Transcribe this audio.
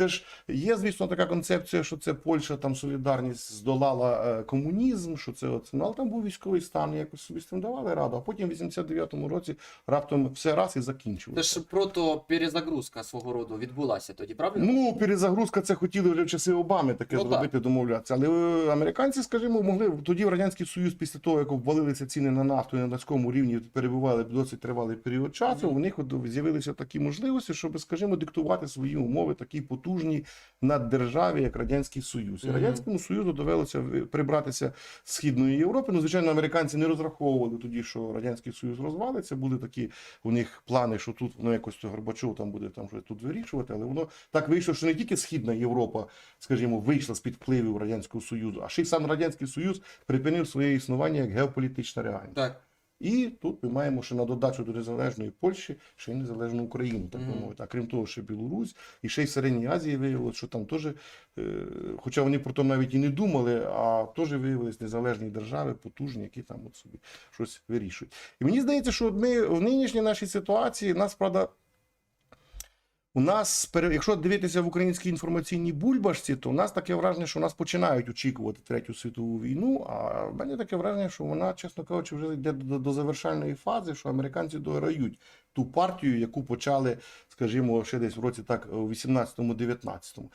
Це ж є, звісно, така концепція, що це Польща там солідарність здолала е, комунізм, що це оце. Ну, але там був військовий стан, якось собі з цим давали раду. А потім в 89-му році раптом все раз і Це закінчилося. ж прото-перезагрузка свого роду відбулася тоді, правильно? Ну, перезагрузка це хотіли вже в часи Обами таке Ну, так. зробити, домовлятися. Але е, американці, скажімо, могли тоді в Радянський Союз, після того, як обвалилися ціни на нафту і на нацькому рівні перебували досить тривалий період часу. Мгм. У них от з'явилися такі можливості, щоб, скажімо, диктувати свої умови такі потужні наддержаві, як Радянський Союз. І Радянському Союзу довелося прибратися з Східної Європи. Ну, звичайно, американці не розраховували тоді, що Радянський Союз розвалиться. Були такі у них плани, що тут ну, якось Горбачов там буде там щось тут вирішувати, але воно так вийшло, що не тільки Східна Європа, скажімо, вийшла з під впливів Радянського Союзу, а ще й сам Радянський Союз припинив своє існування як геополітична реальність. Так. І тут ми маємо ще на додачу до незалежної Польщі, ще й незалежну Україну, так би мовити. А крім того, ще Білорусь, і ще й в Середній Азії виявилося, що там теж, е, хоча вони про то навіть і не думали, а теж виявились незалежні держави, потужні, які там от собі щось вирішують. І мені здається, що ми в нинішній нашій ситуації нас, правда. У нас, якщо дивитися в українській інформаційній бульбашці, то у нас таке враження, що нас починають очікувати третю світову війну. А в мене таке враження, що вона, чесно кажучи, вже йде до, до завершальної фази, що американці дограють ту партію, яку почали, скажімо, ще десь в році так у 18-19.